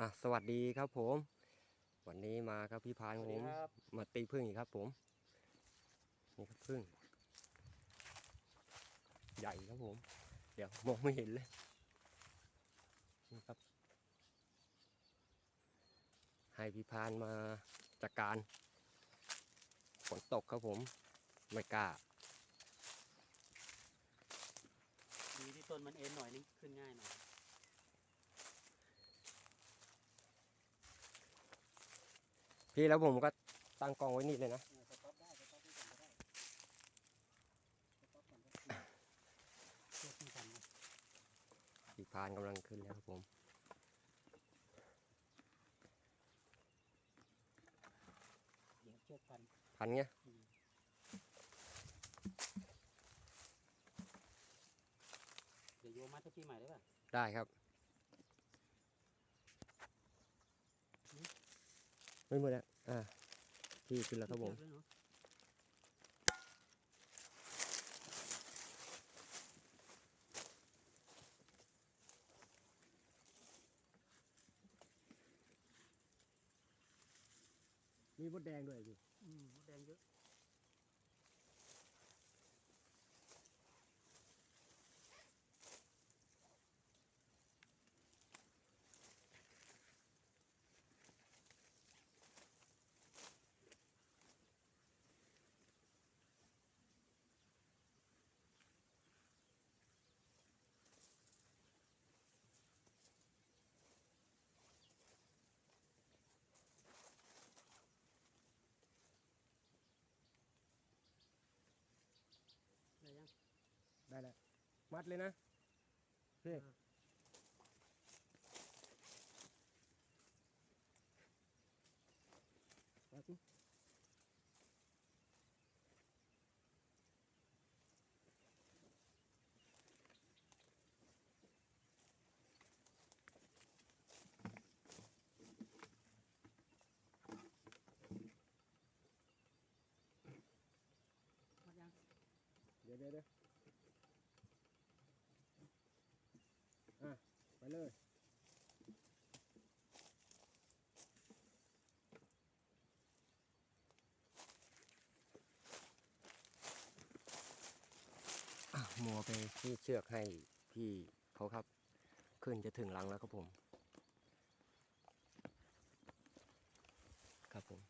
อะสวัสดีครับผม วันนี้มาครับพี่พานสวัสผดีมครับมาตีพึ่งอีกครับผม นี่ครับพึ่ง ใหญ่ครับผม เดี๋ยวมองไม่เห็นเลยนี่ครับ ให้พี่พานมาจัดการฝนตกครับผม ไม่กล้าดีที่ต้นมันเอ็นหน่อยนึงขึ้นง่ายหน่อย พี่แล้วผมก็ตั้งกองไว้นี่เลยนะเออสต็อปได้สต็อปได้ก่อนก็ได้สต็อปก่อนก็ได้เชือกขึ้นกันนะพี่พานกำลังขึ้นแล้วครับผมเดี๋ยวเชือกพันพันเงี้ยอืมเดี๋ยวโยมัดให้พี่ใหม่ได้ป่ะ ได้ครับ ไม่หมดแล้วอ่าพี่ขึ้นแล้วครับผมเชือกด้วยเนอะมีมดแดงด้วยพี่อืมมดแดงเยอะ มัดเลยนะพี่เออมัดสิมัดยังเดี๋ยวเดี๋ยวเดี๋ยวอะ ไป เลยมัวไปที่เชือกให้พี่เขาครับ ขึ้นจะถึงรังแล้วครับผม ครับผม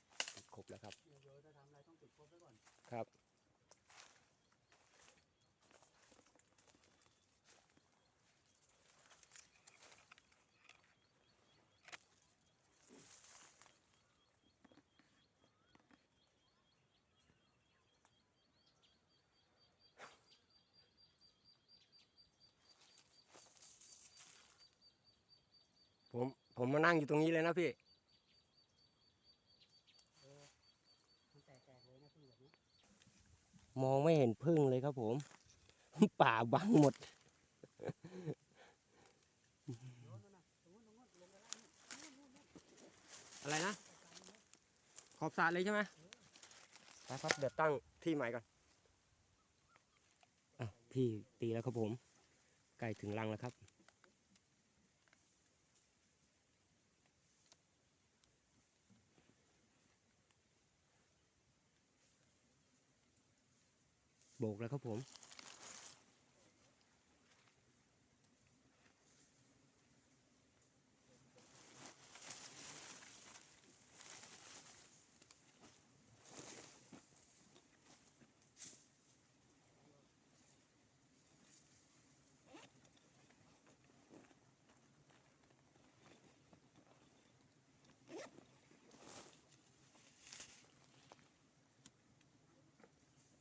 ครบแล้วครับ เดี๋ยวโยจะทำอะไรต้องจุดครบไว้ก่อน ครับ ผมมานั่งอยู่ตรงนี้เลยนะพี่มองไม่เห็นพึ่งเลยครับผม ป่าบังหมด อะไรนะ ขอบสระเลยใช่ไหมไปครับเดี๋ยวตั้งที่ใหม่ก่อนอะพี่ตีแล้วครับผม ใกล้ถึงรังแล้วครับ โบกแล้วครับผม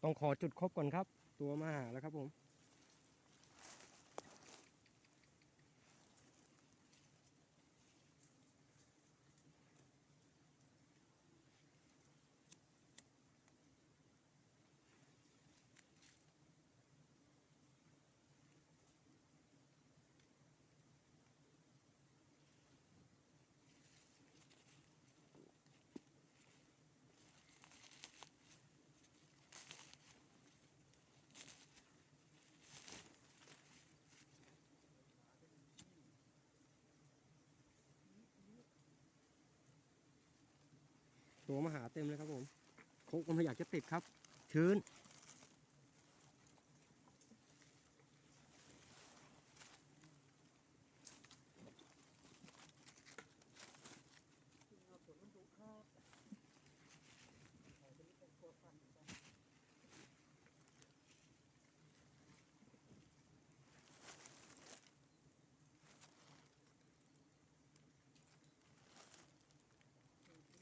ต้องขอจุดครบก่อนครับ ตัวมาหาแล้วครับผม ตัวมาหาเต็มเลยครับผมโคกมันอยากจะติดครับ ชื้น เอาผลมันดุครับเอาไปนี่เป็นตัวฟันกัน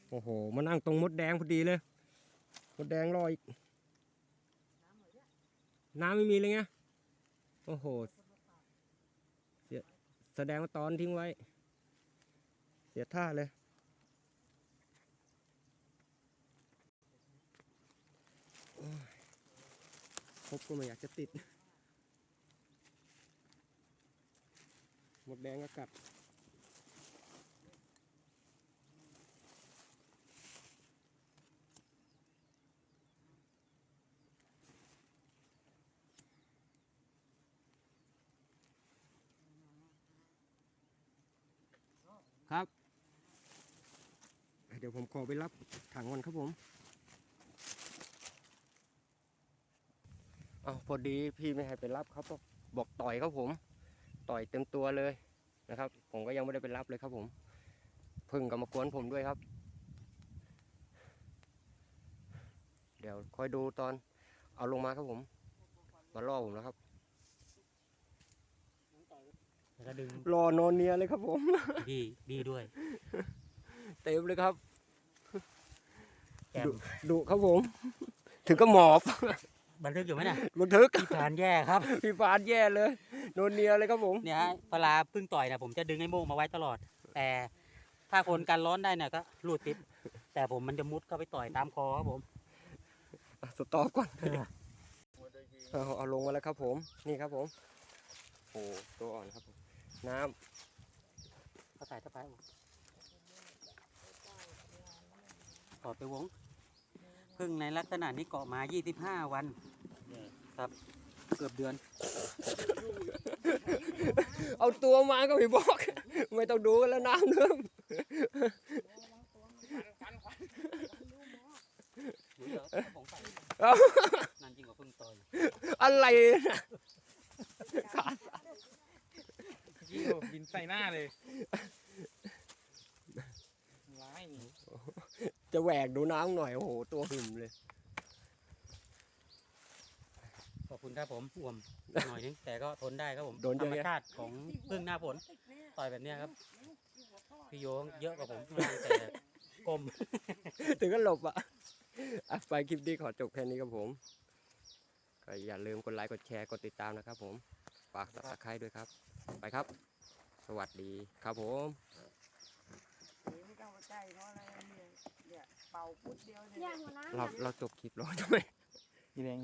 โอ้โห มานั่งตรงมดแดงพอดีเลย มดแดงรออีก น้ำไม่มีเลยไง โอ้โหเสียแสดงว่าตอนทิ้งไว้ เสียท่าเลยโอ้ยครบก็ไม่อยากจะติด หมดแดงก็กัด ครับ เดี๋ยวผมขอไปรับถังก่อนครับผมอ้าวพอดีพี่ไม่ให้ไปรับครับบอกบอกต่อยครับผม ต่อยเต็มตัวเลยนะครับ ผมก็ยังไม่ได้ไปรับเลยครับผมพึ่งก็มากวนผมด้วยครับ เดี๋ยวคอยดูตอนเอาลงมาครับผม มาล่อผมแล้วครับ แล้วก็ดึงรอนอนเนียเลยครับผม ดีดีด้วย เต็มเลยครับแกมดุครับผม ถึงก็หมอบบันทึกอยู่ไหมเนี่ยบันทึกพี่ผานแย่ครับ พี่ฟานแย่เลยโนนเนียเลยครับผม เนี่ยฮะเวลาเพึ่งต่อยนะผมจะดึงไอ้โม่งมาไว้ตลอด แต่ถ้าคนกันร้อนได้เนี่ยก็รูดติดแต่ผมมันจะมุดเข้าไปต่อยตามคอครับผม อะสต็อปก่อนเอาเอาลงมาแล้วครับผม นี่ครับผม โอ้ตัวอ่อนครับผม น้เขาใส่ตะไคร้ถอดไปวงพึ่งในลักษณะนี้เกาะมา 25 วัน ครับ เกือบเดือนำเอาตัวมาก็ไม่บอก ไม่ต้องดูกันแล้วน้ำเนิ่มหรือเหรอเอาผมใส่เอ้านั่นจริงกว่าพึ่งต่อย อะไรนะ ยี่โบินใส่หน้าเลยร้ายนี่จะแหวกดูน้ำหน่อย โอ้โห ตัวหึมเลย ขอบคุณครับผมอ่วมหน่อยนึงแต่ก็ทนได้ครับผมโดนเยธรอะรมแยะ ชาติของพึ่งหน้าฝนต่อยแบบเนี้ยครับ พี่โยงเยอะกว่าผมข้างล่างแต่กลม ถึงก็หลบอะอะ ไปคลิปนี้ขอจบแค่นี้ครับผม ก็อย่าลืมกดไลค์ กดแชร์ กดติดตามนะครับผม ฝากสับสไครด้วยครับ ไปครับ สวัสดีครับผมไม่ต้องมาใจเพราะอะไรเนี่ยเนี่ยเป่าปุ๊บเดียวเนี่ยเนี่ยหัวหน้าเราเราจบคลิปแล้วใช่ไหมมีแรง